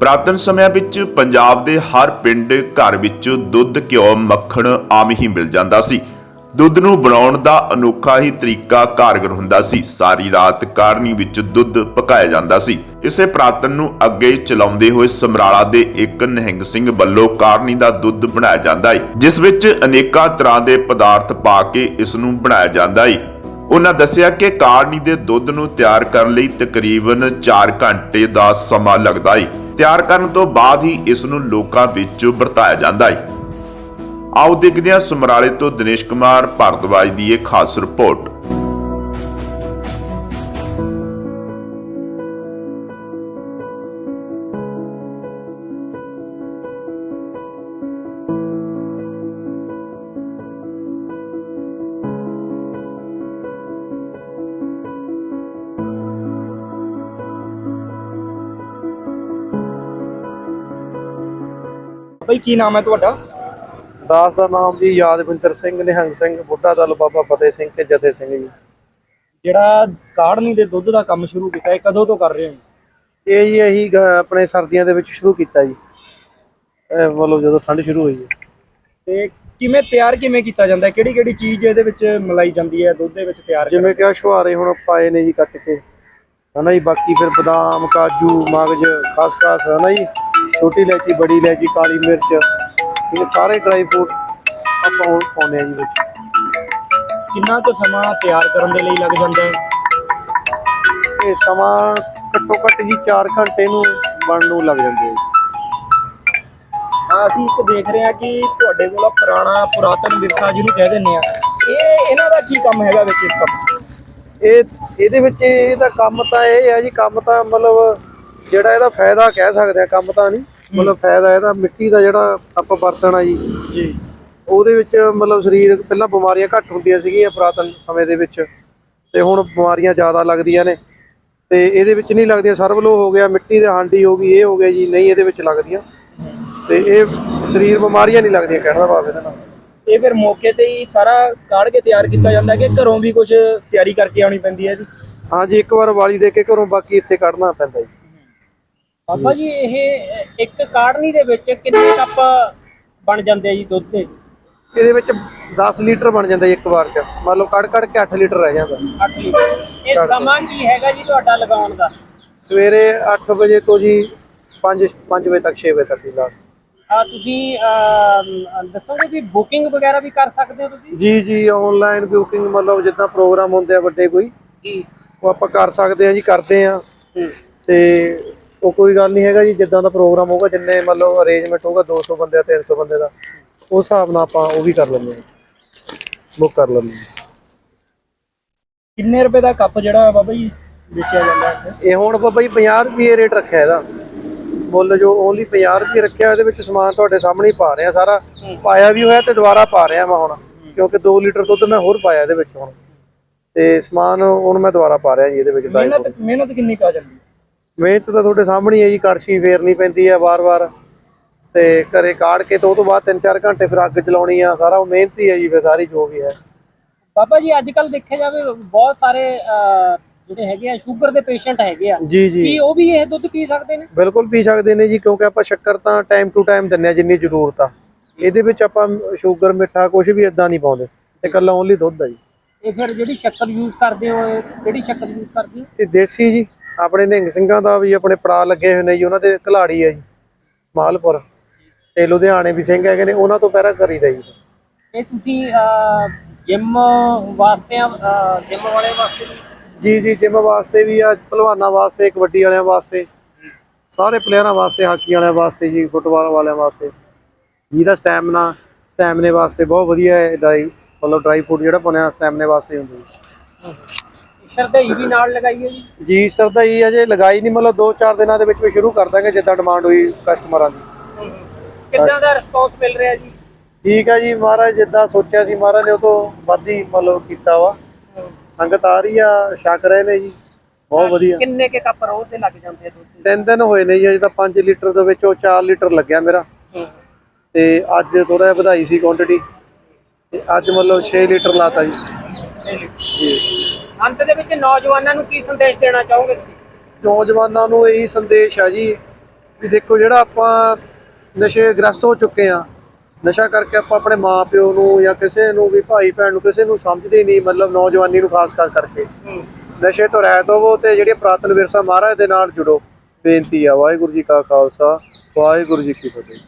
ਪ੍ਰਾਤਨ ਸਮਿਆਂ ਵਿੱਚ ਪੰਜਾਬ ਦੇ ਹਰ ਪਿੰਡ ਘਰ ਵਿੱਚ ਦੁੱਧ, ਘਿਓ, ਮੱਖਣ ਆਮ ਹੀ ਮਿਲ ਜਾਂਦਾ ਸੀ। ਦੁੱਧ ਨੂੰ ਬਣਾਉਣ ਦਾ ਅਨੋਖਾ ਹੀ ਤਰੀਕਾ ਕਾਰਗਰ ਹੁੰਦਾ ਸੀ। ਸਾਰੀ ਰਾਤ ਕਾਰਨੀ ਵਿੱਚ ਦੁੱਧ ਪਕਾਇਆ ਜਾਂਦਾ ਸੀ। ਇਸੇ ਪ੍ਰਾਤਨ ਨੂੰ ਅੱਗੇ ਚਲਾਉਂਦੇ ਹੋਏ ਸਮਰਾਲਾ ਦੇ ਇੱਕ ਨਹਿੰਗ ਸਿੰਘ ਵੱਲੋਂ ਕਾਰਨੀ ਦਾ ਦੁੱਧ ਬਣਾਇਆ ਜਾਂਦਾ ਹੈ ਜਿਸ ਵਿੱਚ ਅਨੇਕਾਂ ਤਰ੍ਹਾਂ ਦੇ ਪਦਾਰਥ ਪਾ ਕੇ ਇਸ ਨੂੰ ਬਣਾਇਆ ਜਾਂਦਾ ਹੈ ਉਹਨਾਂ ਦੱਸਿਆ ਕਿ ਕਾੜਨੀ ਦੇ ਦੁੱਧ ਨੂੰ ਤਿਆਰ ਕਰਨ ਲਈ ਤਕਰੀਬਨ 4 ਘੰਟੇ ਦਾ ਸਮਾਂ ਲੱਗਦਾ ਹੈ ਤਿਆਰ ਕਰਨ ਤੋਂ ਬਾਅਦ ਹੀ ਇਸ ਨੂੰ ਲੋਕਾਂ ਵਿੱਚ ਵਰਤਾਇਆ ਜਾਂਦਾ ਹੈ ਆਓ ਦੇਖਦੇ ਹਾਂ ਸਮਰਾਲੇ ਤੋਂ ਦਿਨੇਸ਼ ਕੁਮਾਰ, ਭਾਰਦਵਾਜ ਦੀ ਇਹ ਖਾਸ ਰਿਪੋਰਟ। ਬਈ ਕੀ ਨਾਮ ਹੈ ਤੁਹਾਡਾ? ਦਾਸ ਦਾ ਨਾਮ ਜੀ ਯਾਦਵਿੰਦਰ ਸਿੰਘ ਨਿਹੰਗ ਸਿੰਘ ਬੁੱਢਾ ਦਲ ਬਾਬਾ ਫਤਿਹ ਸਿੰਘ ਤੇ ਜਥੇ ਸਿੰਘ ਜੀ। ਜਿਹੜਾ ਕਾੜਨੀ ਦੇ ਦੁੱਧ ਦਾ ਕੰਮ ਸ਼ੁਰੂ ਕੀਤਾ ਇਹ ਕਦੋਂ ਤੋਂ ਕਰ ਰਹੇ ਹੋ? ਇਹ ਜੀ ਗ- ਆਪਣੇ ਸਰਦੀਆਂ ਦੇ ਵਿੱਚ ਸ਼ੁਰੂ ਕੀਤਾ ਜੀ। ਇਹ ਮਤਲਬ ਜਦੋਂ ਠੰਡ ਸ਼ੁਰੂ ਹੋਈ ਹੈ। ਤੇ ਕਿਵੇਂ ਤਿਆਰ ਕਿਵੇਂ ਕੀਤਾ ਜਾਂਦਾ ਹੈ? ਕਿਹੜੀ ਕਿਹੜੀ ਚੀਜ਼ ਇਹਦੇ ਵਿੱਚ ਮਿਲਾਈ ਜਾਂਦੀ ਹੈ ਦੁੱਧ ਦੇ ਵਿੱਚ ਤਿਆਰ ਜਿਵੇਂ ਕਿ ਆਹ ਛੁਹਾਰੇ ਹੁਣ ਪਾਏ ਨੇ ਜੀ ਕੱਟ ਕੇ। ਹਨਾ ਜੀ ਬਾਕੀ ਫਿਰ ਬਦਾਮ ਕਾਜੂ ਮਗਜ ਖਸਖਸ ਹਨਾ ਜੀ। ਛੋਟੀ ਇਲਾਇਚੀ ਬੜੀ ਇਲਾਇਚੀ ਕਾਲੀ ਮਿਰਚ ਇਹ ਸਾਰੇ ਡਰਾਈ ਫਰੂਟ ਆਪਾਂ ਹੁਣ ਪਾਉਂਦੇ ਆ ਜੀ ਵਿੱਚ। ਕਿੰਨਾ ਕੁ ਸਮਾਂ ਤਿਆਰ ਕਰਨ ਦੇ ਲਈ ਲੱਗ ਜਾਂਦਾ ਹੈ? ਇਹ ਸਮਾਂ ਘੱਟੋ ਘੱਟ ਜੀ 4 ਘੰਟੇ ਨੂੰ ਬਣਨ ਨੂੰ ਲੱਗ ਜਾਂਦੇ ਆ ਅਸੀਂ ਇੱਕ ਦੇਖ ਰਹੇ ਹਾਂ ਕਿ ਤੁਹਾਡੇ ਕੋਲ ਪੁਰਾਣਾ ਪੁਰਾਤਨ ਵਿਰਸਾ ਜਿਹਨੂੰ ਕਹਿ ਦਿੰਦੇ ਆ ਇਹ ਇਹਨਾਂ ਦਾ ਕੀ ਕੰਮ ਹੈਗਾ ਵਿੱਚ ਇਸ ਕੰਮ? ਇਹ ਇਹਦੇ ਵਿੱਚ ਇਹਦਾ ਕੰਮ ਤਾਂ ਇਹ ਹੈ ਜੀ ਕੰਮ ਤਾਂ ਮਤਲਬ ਜਿਹੜਾ ਇਹਦਾ ਫਾਇਦਾ ਕਹਿ ਸਕਦੇ ਆ ਕੰਮ ਤਾਂ ਨਹੀਂ ਮਤਲਬ ਫਾਇਦਾ ਇਹਦਾ ਮਿੱਟੀ ਦਾ ਜਿਹੜਾ ਆਪਾਂ ਵਰਤਣਾ ਜੀ। ਜੀ। ਉਹਦੇ ਵਿੱਚ ਮਤਲਬ ਸਰੀਰ ਪਹਿਲਾਂ ਬਿਮਾਰੀਆਂ ਘੱਟ ਹੁੰਦੀਆਂ ਸੀਗੀਆਂ ਪੁਰਾਤਨ ਸਮੇਂ ਦੇ ਵਿੱਚ ਤੇ ਹੁਣ ਬਿਮਾਰੀਆਂ ਜ਼ਿਆਦਾ ਲੱਗਦੀਆਂ ਨੇ। ਤੇ ਇਹਦੇ ਵਿੱਚ ਨਹੀਂ ਲੱਗਦੀਆਂ ਸਰਵਲੋ ਹੋ ਗਿਆ ਮਿੱਟੀ ਦੇ ਹਾਂਡੀ ਹੋ ਗਈ ਇਹ ਹੋ ਗਿਆ ਜੀ ਨਹੀਂ ਇਹਦੇ ਵਿੱਚ ਲੱਗਦੀਆਂ। ਤੇ ਇਹ ਸਰੀਰ ਬਿਮਾਰੀਆਂ ਨਹੀਂ ਲੱਗਦੀਆਂ ਕਹਿਣ ਦਾ ਭਾਵ ਇਹਦਾ ਨਾਲ। ਇਹ ਫਿਰ ਮੌਕੇ ਤੇ ਹੀ ਸਾਰਾ ਕਾੜ ਕੇ ਤਿਆਰ ਕੀਤਾ ਜਾਂਦਾ ਹੈ ਕਿ ਘਰੋਂ ਵੀ ਕੁਝ ਤਿਆਰੀ ਕਰਕੇ ਆਉਣੀ ਪੈਂਦੀ ਹੈ ਜੀ? ਹਾਂਜੀ ਇੱਕ ਵਾਰ ਵਾਲੀ ਦੇ ਕੇ ਘਰੋਂ ਬਾਕੀ ਇੱਥੇ ਕੱਢਣਾ ਪੈਂਦਾ ਜੀ। ਬਾਬਾ ਜੀ ਇਹ ਇੱਕ ਕਾੜਨੀ ਦੇ ਵਿੱਚ ਕਿੰਨੇ ਕੱਪ ਬਣ ਜਾਂਦੇ ਆ ਜੀ ਦੁੱਧ ਦੇ? ਇਹਦੇ ਵਿੱਚ 10 ਲੀਟਰ ਬਣ ਜਾਂਦਾ ਜੀ ਇੱਕ ਵਾਰ ਚ। ਮੰਨ ਲਓ ਕੱਢ ਕੱਢ ਕੇ 8 ਲੀਟਰ ਰਹਿ ਜਾਂਦਾ। 8 ਲੀਟਰ। ਇਹ ਸਮਾਂ ਕੀ ਹੈਗਾ ਜੀ ਤੁਹਾਡਾ ਲਗਾਉਣ ਦਾ? ਸਵੇਰੇ 8 ਵਜੇ ਤੋਂ ਜੀ 5 5 ਵਜੇ ਤੱਕ 6 ਵਜੇ ਤੱਕ ਦੀ ਲਾਸਟ ਆ ਤੁਸੀਂ ਦੱਸੋਗੇ ਵੀ ਬੁਕਿੰਗ ਵਗੈਰਾ ਵੀ ਕਰ ਸਕਦੇ ਹੋ ਤੁਸੀਂ? ਜੀ ਜੀ ਆਨਲਾਈਨ ਬੁਕਿੰਗ ਮਤਲਬ ਜਿੱਦਾਂ ਪ੍ਰੋਗਰਾਮ ਹੁੰਦੇ ਆ ਵੱਡੇ ਕੋਈ ਜੀ। ਉਹ ਆਪਾਂ ਕਰ ਸਕਦੇ ਆ ਜੀ ਕਰਦੇ ਆ ਤੇ ਉਹ ਕੋਈ ਗੱਲ ਨਹੀਂ ਹੈਗਾ ਜੀ ਜਿੱਦਾਂ ਦਾ ਪ੍ਰੋਗਰਾਮ ਹੋਊਗਾ ਜਿੰਨੇ ਮਤਲਬ ਅਰੇਂਜਮੈਂਟ ਹੋਊਗਾ 200 ਬੰਦੇ ਦਾ 300 ਬੰਦੇ ਦਾ ਉਸ ਹਿਸਾਬ ਨਾਲ ਆਪਾਂ ਉਹ ਵੀ ਕਰ ਲੈਂਦੇ ਆ ਬੁੱਕ ਕਰ ਲੈਂਦੇ ਆ ਕਿੰਨੇ ਰੁਪਏ ਦਾ ਕੱਪ ਜਿਹੜਾ ਬਾਬਾ ਜੀ ਵੇਚਿਆ ਜਾਂਦਾ ਹੈ ਇਹ ਹੁਣ ਬਾਬਾ ਜੀ 50 ਰੁਪਏ ਰੇਟ ਰੱਖਿਆ ਇਹਦਾ। ਮੁੱਲ ਜੋ ਓਨਲੀ 50 ਰੁਪਏ ਰੱਖਿਆ ਇਹਦੇ ਵਿੱਚ ਸਮਾਨ ਤੁਹਾਡੇ ਸਾਹਮਣੇ ਹੀ ਪਾ ਰਿਹਾ ਸਾਰਾ। ਪਾਇਆ ਵੀ ਹੋਇਆ ਤੇ ਦੁਬਾਰਾ ਪਾ ਰਿਹਾ ਮੈਂ ਹੁਣ ਕਿਉਂਕਿ 2 ਲੀਟਰ ਦੁੱਧ ਮੈਂ ਹੋਰ ਪਾਇਆ ਇਹਦੇ ਵਿੱਚ ਹੁਣ। ਤੇ ਸਮਾਨ ਹੁਣ ਮੈਂ ਦੁਬਾਰਾ ਪਾ ਰਿਹਾ ਜੀ ਇਹਦੇ ਵਿੱਚ। ਮਿਹਨਤ ਮਿਹਨਤ ਕਿੰਨੀ ਕਾ ਜਾਂਦੀ? ਹੈ ਮਿਹਨਤ ਤਾਂ ਤੁਹਾਡੇ ਸਾਹਮਣੇ ਹੀ ਜੀ ਕੜਛੀ ਫੇਰਨੀ ਪੈਂਦੀ ਹੈ ਵਾਰ-ਵਾਰ। ਤੇ ਘਰੇ ਕਾੜ ਕੇ ਤੇ ਉਹ ਤੋਂ ਬਾਅਦ 3-4 ਘੰਟੇ ਫਿਰ ਅੱਗ ਚਲਾਉਣੀ ਆ ਸਾਰਾ ਉਹ ਮਿਹਨਤ ਹੀ ਹੈ ਜੀ ਫਿਰ ਸਾਰੀ ਜੋ ਵੀ ਹੈ। ਬਾਬਾ ਜੀ ਅੱਜ ਕੱਲ ਦੇਖਿਆ ਜਾਵੇ ਬਹੁਤ ਸਾਰੇ ਜਿਹੜੇ ਹੈਗੇ ਆ ਸ਼ੂਗਰ ਦੇ ਪੇਸ਼ੈਂਟ ਹੈਗੇ ਆ। ਜੀ ਜੀ। ਕੀ ਉਹ ਵੀ ਇਹ ਦੁੱਧ ਪੀ ਸਕਦੇ ਨੇ? ਬਿਲਕੁਲ ਪੀ ਸਕਦੇ ਨੇ ਜੀ ਕਿਉਂਕਿ ਆਪਾਂ ਸ਼ੱਕਰ ਤਾਂ ਟਾਈਮ ਟੂ ਟਾਈਮ ਦਿੰਨੇ ਆ ਜਿੰਨੀ ਜ਼ਰੂਰਤ ਆ। ਇਹਦੇ ਵਿੱਚ ਆਪਾਂ ਸ਼ੂਗਰ ਮਿੱਠਾ ਕੁਝ ਵੀ ਇਦਾਂ ਨਹੀਂ ਪਾਉਂਦੇ। ਇਹ ਕੱਲਾ ਓਨਲੀ ਦੁੱਧ ਆ ਜੀ। ਇਹ ਫਿਰ ਜਿਹੜੀ ਸ਼ੱਕਰ ਯੂਜ਼ ਕਰਦੇ ਹੋ ਇਹ ਕਿਹੜੀ ਸ਼ੱਕਰ ਯੂਜ਼ ਕਰਦੇ ਹੋ? ਤੇ ਦੇਸੀ ਜੀ। ਆਪਣੇ ਨਿਹੰਗ ਸਿੰਘਾਂ ਦਾ ਵੀ ਆਪਣੇ ਪੜਾ ਲੱਗੇ ਹੋਏ ਨੇ ਜੀ ਉਹਨਾਂ ਦੇ ਘਲਾੜੀ ਹੈ ਜੀ ਮਾਲਪੁਰ ਤੇ ਲੁਧਿਆਣੇ ਵੀ ਸਿੰਘ ਹੈਗੇ ਨੇ ਉਹਨਾਂ ਤੋਂ ਪਹਿਰਾ ਕਰੀਦਾ ਜੀ। ਇਹ ਤੁਸੀਂ ਜਿਮ ਵਾਸਤੇ ਜਿਮ ਵਾਲੇ ਵਾਸਤੇ ਜੀ ਜੀ ਜਿਮ ਵਾਸਤੇ ਵੀ ਆ ਪਹਿਲਵਾਨਾਂ ਵਾਸਤੇ ਕਬੱਡੀ ਵਾਲਿਆਂ ਵਾਸਤੇ ਸਾਰੇ ਪਲੇਅਰਾਂ ਵਾਸਤੇ ਹਾਕੀ ਵਾਲਿਆਂ ਵਾਸਤੇ ਜੀ ਫੁੱਟਬਾਲ ਵਾਲਿਆਂ ਵਾਸਤੇ। ਜਿਹਦਾ ਸਟੈਮਨਾ ਸਟੈਮਨੇ ਵਾਸਤੇ ਬਹੁਤ ਵਧੀਆ ਹੈ ਡਰਾਈ ਮਤਲਬ ਡਰਾਈ ਫੂਡ ਜਿਹੜਾ ਬਣਿਆ ਸਟੈਮਨੇ ਵਾਸਤੇ ਹੁੰਦਾ ਜੀ। ਸ਼ਰਦਈ ਵੀ ਨਾਲ ਲਗਾਈਏ ਜੀ? ਜੀ ਸਰ ਤਾਂ ਇਹ ਅਜੇ ਲਗਾਈ ਨਹੀਂ ਮਤਲਬ 2-4 ਦਿਨਾਂ ਦੇ ਵਿੱਚ ਵੀ ਸ਼ੁਰੂ ਕਰ ਦਾਂਗੇ ਜਿੱਦਾਂ ਡਿਮਾਂਡ ਹੋਈ ਕਸਟਮਰਾਂ ਦੀ। ਕਿੱਦਾਂ ਦਾ ਰਿਸਪੌਂਸ ਮਿਲ ਰਿਹਾ ਜੀ? ਠੀਕ ਹੈ ਜੀ ਮਹਾਰਾਜ ਜਿੱਦਾਂ ਸੋਚਿਆ ਸੀ ਮਹਾਰਾਜ ਨੇ ਉਹ ਤੋਂ ਵੱਧ ਹੀ ਮਤਲਬ ਕੀਤਾ ਵਾ। ਸੰਗਤ ਆ ਰਹੀ ਆ ਛਕ ਰਹੇ ਨੇ ਜੀ ਬਹੁਤ ਵਧੀਆ। ਕਿੰਨੇ ਕੇ ਕੱਪ ਰੋਜ਼ ਦੇ ਲੱਗ ਜਾਂਦੇ ਆ ਦੁੱਧ? ਤਿੰਨ ਦਿਨ ਹੋਏ ਨੇ ਜੀ ਅਜੇ ਤਾਂ 5 ਲੀਟਰ ਦੇ ਵਿੱਚੋਂ 4 ਲੀਟਰ ਲੱਗਿਆ ਮੇਰਾ। ਤੇ ਅੱਜ ਥੋੜਾ ਵਧਾਈ ਸੀ ਕੁਆਂਟੀਟੀ ਤੇ ਅੱਜ ਮਤਲਬ 6 ਲੀਟਰ ਲਾਤਾ ਜੀ। ਜੀ। ਅੰਤ ਦੇ ਵਿੱਚ ਨੌਜਵਾਨਾਂ ਨੂੰ ਕੀ ਸੰਦੇਸ਼ ਦੇਣਾ ਚਾਹੋਗੇ ਤੁਸੀਂ? ਨੌਜਵਾਨਾਂ ਨੂੰ ਇਹੀ ਸੰਦੇਸ਼ ਆ ਜੀ ਵੀ ਦੇਖੋ ਜਿਹੜਾ ਆਪਾਂ ਨਸ਼ੇ ਗ੍ਰਸਤ ਹੋ ਚੁੱਕੇ ਆ ਨਸ਼ਾ ਕਰਕੇ ਆਪਾਂ ਆਪਣੇ ਮਾਪਿਓ ਨੂੰ ਜਾਂ ਕਿਸੇ ਨੂੰ ਵੀ ਭਾਈ ਭੈਣ ਨੂੰ ਕਿਸੇ ਨੂੰ ਸਮਝਦੇ ਨਹੀਂ ਮਤਲਬ ਨੌਜਵਾਨੀ ਨੂੰ ਖਾਸ ਕਰ ਕਰਕੇ। ਨਸ਼ੇ ਤੋਂ ਰਹਿਤ ਹੋਵੋ ਤੇ ਜਿਹੜੀ ਪ੍ਰਾਤਨ ਵਿਰਸਾ ਮਹਾਰਾਜ ਦੇ ਨਾਲ ਜੁੜੋ। ਬੇਨਤੀ ਆ ਵਾਹਿਗੁਰੂ ਜੀ ਕਾ ਖਾਲਸਾ ਵਾਹਿਗੁਰੂ ਜੀ ਕੀ ਫਤਿਹ।